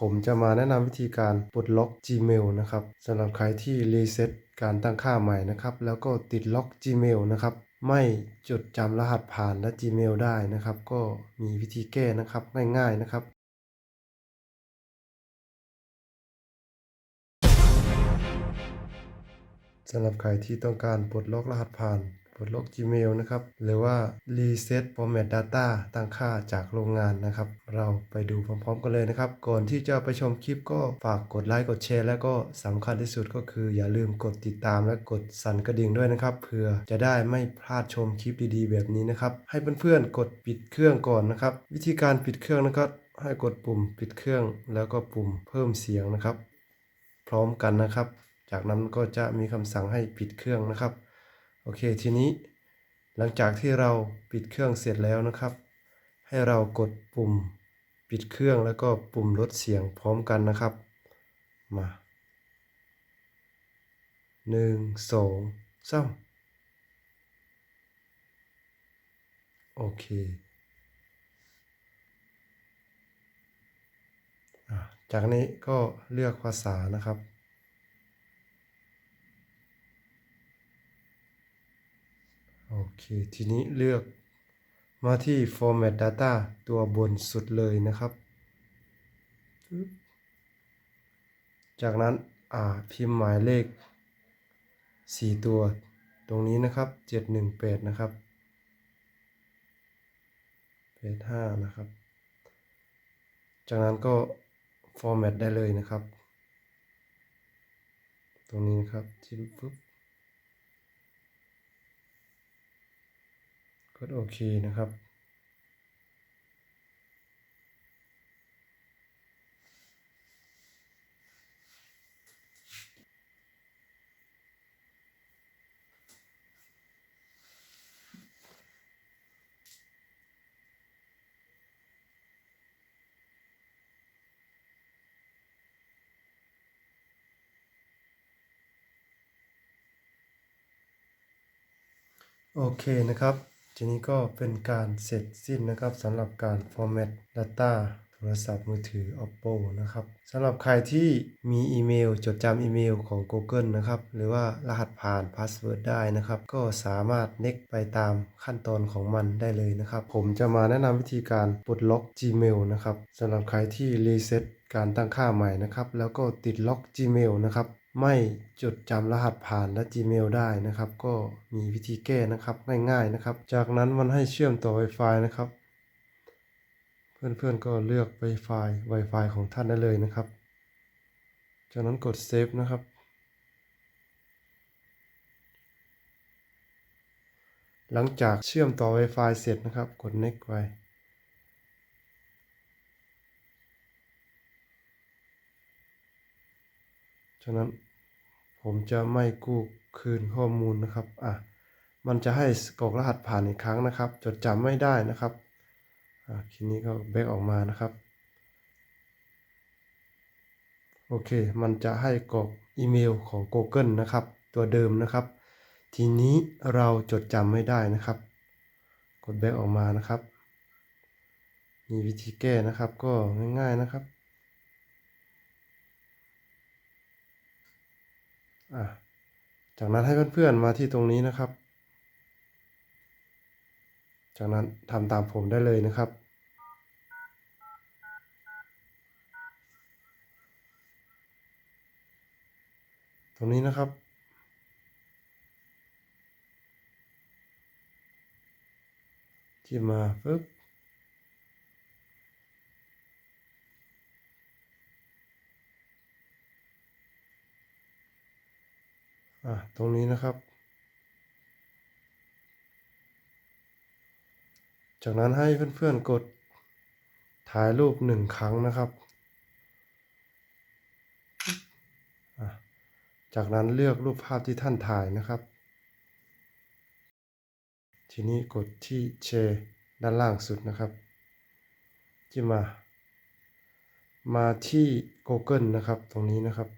ผมจะมาแนะนำวิธีการปลดล็อก Gmail นะครับสำหรับใครที่รีเซ็ตการตั้งค่าใหม่นะครับแล้วก็ติดล็อก Gmail นะครับไม่จดจำรหัสผ่านและ Gmail ได้นะครับ ก็มีวิธีแก้นะครับง่ายๆนะครับ สำหรับใครที่ต้องการปลดล็อกรหัสผ่าน ปลดล็อก Gmail นะครับ หรือว่า Reset Format Data ตั้งค่าจากโรงงานนะครับ เราไปดูพร้อมๆกันเลยนะครับ ก่อนที่จะไปชมคลิปก็ฝากกดไลค์กดแชร์แล้วก็สำคัญที่สุดก็คือ อย่าลืมกดติดตามและกดสั่นกระดิ่งด้วยนะครับเพื่อจะได้ไม่พลาดชมคลิปดีๆ แบบนี้นะครับ ให้เพื่อนๆกดปิดเครื่องก่อนนะครับ วิธีการปิดเครื่องนะครับ ให้กดปุ่มปิดเครื่อง แล้วก็ปุ่มเพิ่มเสียงนะครับ พร้อมกันนะครับ จากนั้นก็จะมีคำสั่งให้ปิดเครื่องนะครับ โอเคทีนี้หลังจากที่เราปิดเครื่องเสร็จแล้วนะครับ ให้เรากดปุ่มปิดเครื่องแล้วก็ปุ่มลดเสียงพร้อมกันนะครับ มาหนึ่งสองสามโอเคอจากนี้ก็เลือกภาษานะครับ โอ เค ทีนี้เลือกมาที่ format data ตัวบนสุดเลยนะครับ จากนั้นอ่าพิมพ์หมายเลข 4 ตัวตรงนี้นะครับ 718 นะครับ85นะครับ จากนั้นก็ format ได้เลยนะครับ ตรงนี้นะครับจิ้มปุ๊บ กดโอเคนะครับ โอเคนะครับ ทีนี้ก็เป็นการเสร็จสิ้นนะครับสำหรับการ format data โทรศัพท์มือถือ oppo นะครับสำหรับใครที่มีอีเมล จดจำอีเมลของ google นะครับ หรือว่ารหัสผ่าน password ได้นะครับ ก็สามารถ next ไปตามขั้นตอนของมันได้เลยนะครับ ผมจะมาแนะนำวิธีการปลดล็อก gmail นะครับสำหรับใครที่ reset การตั้งค่าใหม่นะครับ แล้วก็ติดล็อก gmail นะครับ ไม่จดจำรหัสผ่านและ Gmail ได้นะครับ ก็มีวิธีแก้นะครับง่ายๆนะครับ จากนั้นมันให้เชื่อมต่อ Wi-Fi นะครับ เพื่อนๆก็เลือก Wi-Fi Wi-Fi ของท่านได้เลยนะครับ จากนั้นกด Save นะครับ หลังจากเชื่อมต่อ Wi-Fi เสร็จนะครับ กด Next ไว้ฉะนั้น ผมจะไม่กู้คืนข้อมูลนะครับอะมันจะให้กรอกรหัสผ่านอีกครั้งนะครับ จดจำไม่ได้นะครับอะทีนี้ก็แบกออกมานะครับโอเค มันจะให้กรอกอีเมลของ Google นะครับ ตัวเดิมนะครับ ทีนี้เราจดจำไม่ได้นะครับ กดแบกออกมานะครับ มีวิธีแก้นะครับ ก็ง่ายๆนะครับ อะ จากนั้นให้เพื่อนๆมาที่ตรงนี้นะครับ จากนั้นทำตามผมได้เลยนะครับตรงนี้นะครับ ที่มาปึ๊บ อะตรงนี้นะครับ จากนั้นให้เพื่อนๆกดถ่ายรูปหนึ่งครั้งนะครับ จากนั้นเลือกรูปภาพที่ท่านถ่ายนะครับ ทีนี้กดที่แชร์ด้านล่างสุดนะครับที่มา มาที่ Google นะครับ ตรงนี้นะครับ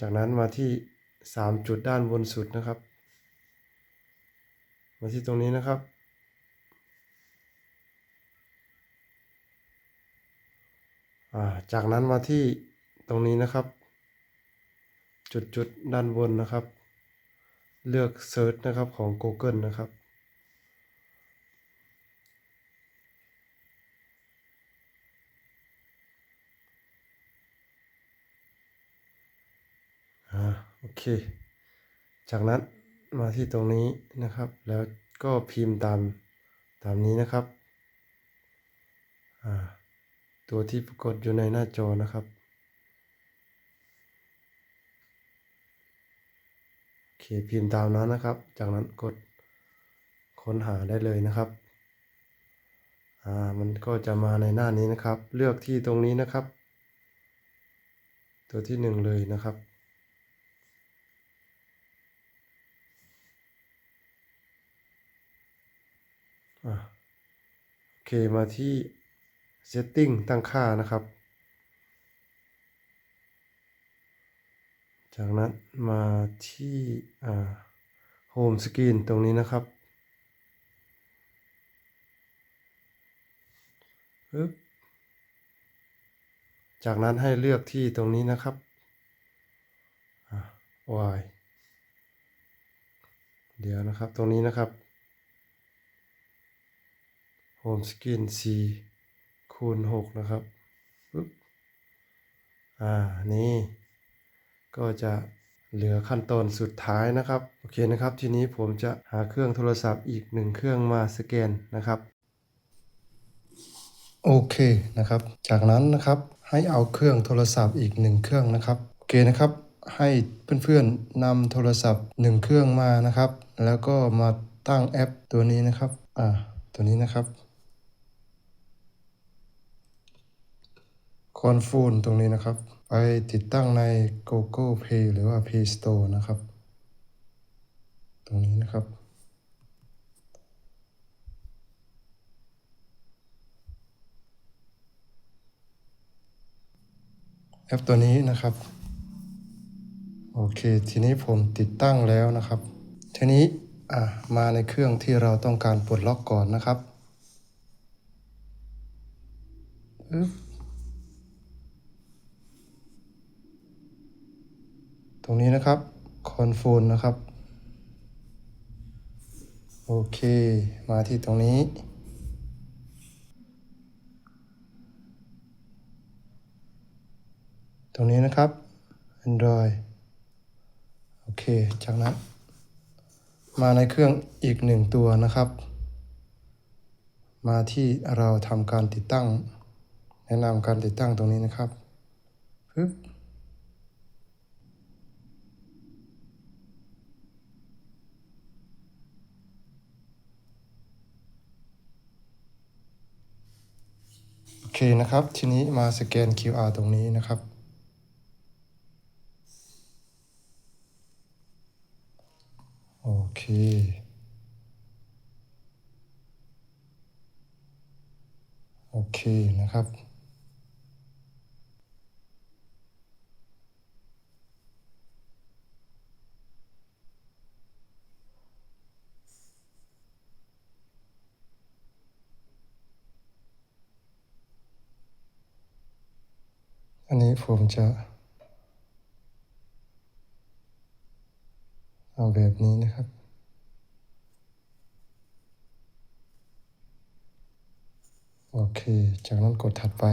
จากนั้นมาที่ 3 จุดด้านบนสุดนะครับ มาที่ตรงนี้นะครับ จากนั้นมาที่ตรงนี้นะครับ จุดจุดด้านบนนะครับ เลือกเซิร์ชนะครับของ Google นะครับ โอเค จากนั้นมาที่ตรงนี้นะครับ แล้วก็พิมพ์ตามตามนี้นะครับ ตัวที่ปรากฏอยู่ในหน้าจอนะครับ โอเคพิมพ์ตามนั้นนะครับ จากนั้นกดค้นหาได้เลยนะครับ อ่า มันก็จะมาในหน้านี้นะครับ เลือกที่ตรงนี้นะครับ ตัวที่หนึ่งเลยนะครับ โอเคมาที่ setting ตั้งค่านะครับ จากนั้นมาที่อ่า home screen ตรงนี้นะครับปึ๊บจากนั้นให้เลือกที่ตรงนี้นะครับ y เดี๋ยวนะครับ ตรงนี้นะครับ Home Screen C คูณ6นะครับปึ๊บอ่า นี่ ก็จะเหลือขั้นตอนสุดท้ายนะครับ โอเคนะครับ ทีนี้ผมจะหาเครื่องโทรศัพท์อีกหนึ่งเครื่องมาสแกนนะครับ โอเคนะครับ จากนั้นนะครับให้เอาเครื่องโทรศัพท์อีกหนึ่งเครื่องนะครับ โอเคนะครับ ให้เพื่อนๆนำโทรศัพท์หนึ่งเครื่องมานะครับ แล้วก็มาตั้งแอปตัวนี้นะครับ อ่า ตัวนี้นะครับ คอนฟูนตรงนี้นะครับ ไปติดตั้งใน Google Play หรือว่า Play Store นะครับ ตรงนี้นะครับ แอปตัวนี้นะครับ โอเค ทีนี้ผมติดตั้งแล้วนะครับ ทีนี้อะมาในเครื่องที่เราต้องการปลดล็อกก่อนนะครับอึ๊บ ตรงนี้นะครับคอนโฟนนะครับ โอเค มาที่ตรงนี้ ตรงนี้นะครับ Android โอเค จากนั้น มาในเครื่องอีกหนึ่งตัวนะครับ มาที่เราทำการติดตั้ง แนะนำการติดตั้งตรงนี้นะครับปึ๊บ เคนะครับ ทีนี้มาสแกน QR ตรงนี้นะครับ โอเค โอเคนะครับ นี้ผมจะเอาแบบนี้นะครับ โอเค จากนั้นกดถัดไป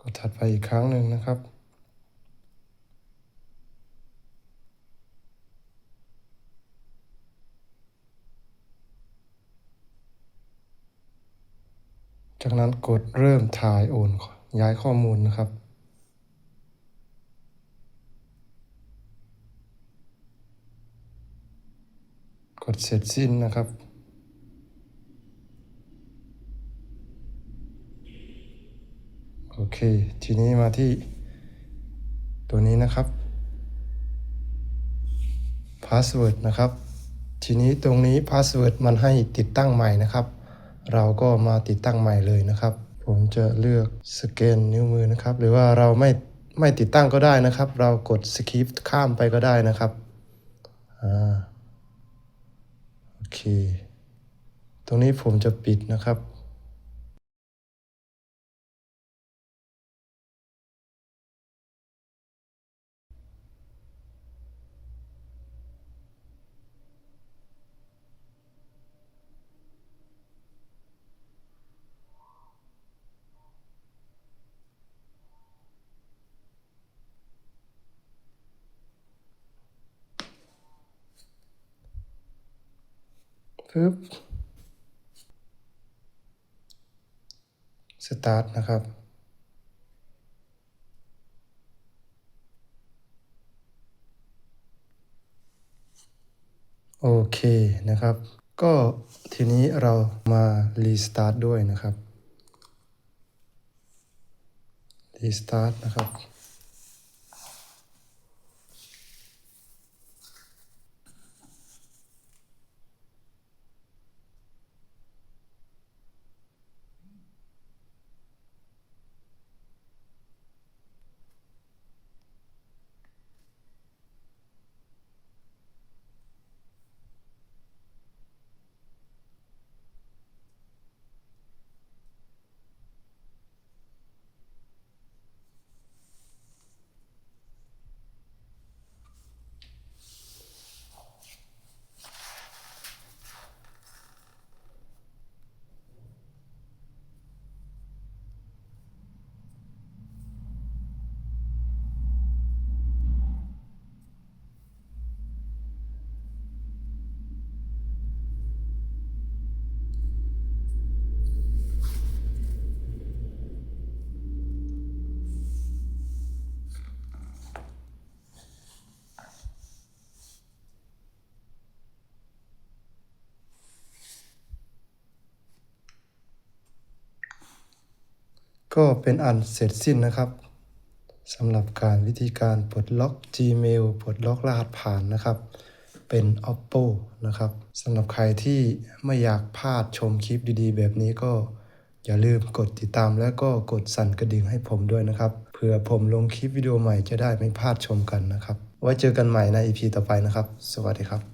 กดถัดไปอีกครั้งหนึ่งนะครับ จากนั้นกดเริ่มถ่ายโอนย้ายข้อมูลนะครับ กดเสร็จสิ้นนะครับโอเค ทีนี้มาที่ตัวนี้นะครับ Password นะครับ ทีนี้ตรงนี้ Password มันให้ติดตั้งใหม่นะครับ เราก็มาติดตั้งใหม่เลยนะครับ ผมจะเลือกสแกนนิ้วมือนะครับ หรือว่าเราไม่ไม่ติดตั้งก็ได้นะครับ เรากดสคริปข้ามไปก็ได้นะครับอ่าโอเค ตรงนี้ผมจะปิดนะครับ ปึ๊บสตาร์ทนะครับ โอเคนะครับ ก็ทีนี้เรามารีสตาร์ทด้วยนะครับรีสตาร์ทนะครับ ก็เป็นอันเสร็จสิ้นนะครับสำหรับการวิธีการปลดล็อก Gmail ปลดล็อกรหัสผ่านนะครับ เป็น Oppo นะครับสำหรับใครที่ไม่อยากพลาดชมคลิปดีๆ แบบนี้ก็อย่าลืมกดติดตามแล้วก็กดสั่นกระดิ่งให้ผมด้วยนะครับเผื่อผมลงคลิปวิดีโอใหม่จะได้ไม่พลาดชมกันนะครับ ไว้เจอกันใหม่ใน EP ต่อไปนะครับ สวัสดีครับ